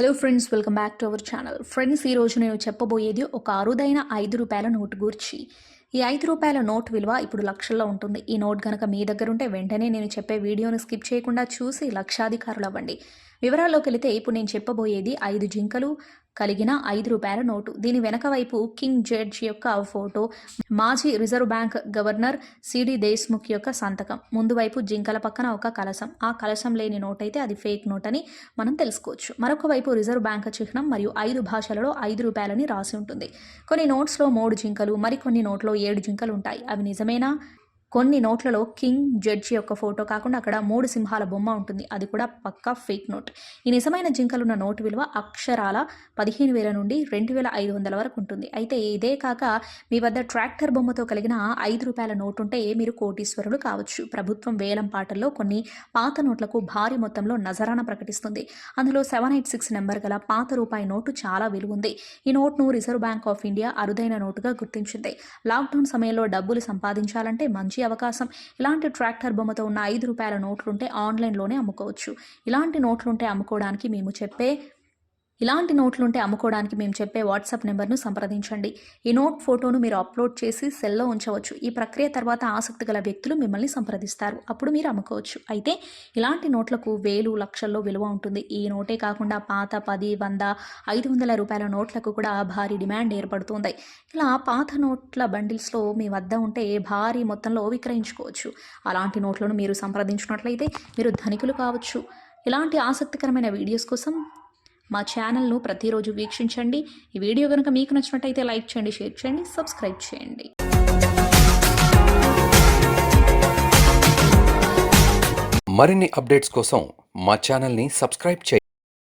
Hello friends welcome back to our channel friends ఈరోజు నేను చెప్పబోయేది ఒక అరుదైన ఐదు రూపాయల నోటు గురించి. ఈ ఐదు రూపాయల నోట్ విలువ ఇప్పుడు లక్షల్లో ఉంటుంది. ఈ నోట్ కనుక మీ దగ్గర ఉంటే వెంటనే నేను చెప్పే వీడియోను స్కిప్ చేయకుండా చూసి లక్షాధికారులు అవ్వండి. వివరాల్లోకి వెళితే ఇప్పుడు నేను చెప్పబోయేది ఐదు జింకలు కలిగిన ఐదు రూపాయల నోటు. దీని వెనక వైపు కింగ్ జడ్జ్ యొక్క ఫోటో మాజీ reserve bank governor C D Deshmukh యొక్క సంతకం. ముందు వైపు జింకల పక్కన ఒక కలసం ఆ కలసం లేని నోట్ అయితే అది ఫేక్ నోట్ అని మనం తెలుసుకోవచ్చు. మరొక వైపు రిజర్వ్ బ్యాంక్ చిహ్నం మరియు ఐదు భాషలలో ఐదు రూపాయలని రాసి ఉంటుంది. కొన్ని నోట్స్లో మూడు జింకలు మరికొన్ని నోట్లో ఏడు జింకలు ఉంటాయి. అవి నిజమేనా? కొన్ని నోట్లలో కింగ్ జడ్జి యొక్క ఫోటో కాకుండా అక్కడ మూడు సింహాల బొమ్మ ఉంటుంది. అది కూడా పక్కా ఫేక్ నోట్. ఈ నిజమైన జింకలున్న నోటు విలువ అక్షరాల పదిహేను వేల నుండి రెండు వేల ఐదు వందల వరకు ఉంటుంది. అయితే ఇదే కాక మీ వద్ద ట్రాక్టర్ బొమ్మతో కలిగిన ఐదు రూపాయల నోటు ఉంటే మీరు కోటీశ్వరులు కావచ్చు. ప్రభుత్వం వేలం పాటల్లో కొన్ని పాత నోట్లకు భారీ మొత్తంలో నజరాన ప్రకటిస్తుంది. అందులో సెవెన్ ఎయిట్ సిక్స్ నెంబర్ గల పాత రూపాయి నోటు చాలా విలువ ఉంది. ఈ నోట్ను రిజర్వ్ బ్యాంక్ ఆఫ్ ఇండియా అరుదైన నోటుగా గుర్తించింది. లాక్డౌన్ సమయంలో డబ్బులు సంపాదించాలంటే మంచి అవకాశం. ఇలాంటి ట్రాక్టర్ బొమ్మతో ఉన్న ఐదు రూపాయల నోట్లుంటే ఆన్లైన్లోనే అమ్ముకోవచ్చు. ఇలాంటి నోట్లుంటే అమ్ముకోవడానికి మేము చెప్పే ఇలాంటి నోట్లుంటే అమ్ముకోవడానికి మేము చెప్పే వాట్సాప్ నెంబర్ను సంప్రదించండి. ఈ నోట్ ఫోటోను మీరు అప్లోడ్ చేసి సెల్లో ఉంచవచ్చు. ఈ ప్రక్రియ తర్వాత ఆసక్తి గల వ్యక్తులు మిమ్మల్ని సంప్రదిస్తారు. అప్పుడు మీరు అమ్ముకోవచ్చు. అయితే ఇలాంటి నోట్లకు వేలు లక్షల్లో విలువ ఉంటుంది. ఈ నోటే కాకుండా పాత పది వంద ఐదు వందల రూపాయల నోట్లకు కూడా భారీ డిమాండ్ ఏర్పడుతుంది. ఇలా పాత నోట్ల బండిల్స్లో మీ వద్ద ఉంటే భారీ మొత్తంలో విక్రయించుకోవచ్చు. అలాంటి నోట్లను మీరు సంప్రదించినట్లయితే మీరు ధనికులు కావచ్చు. ఇలాంటి ఆసక్తికరమైన వీడియోస్ కోసం మా ఛానల్ను ప్రతిరోజు వీక్షించండి. ఈ వీడియో కనుక మీకు నచ్చినట్టయితే లైక్ చేయండి షేర్ చేయండి సబ్స్క్రైబ్ చేయండి. మరిన్ని అప్డేట్స్ కోసం మా ఛానల్ని సబ్స్క్రైబ్ చేయండి.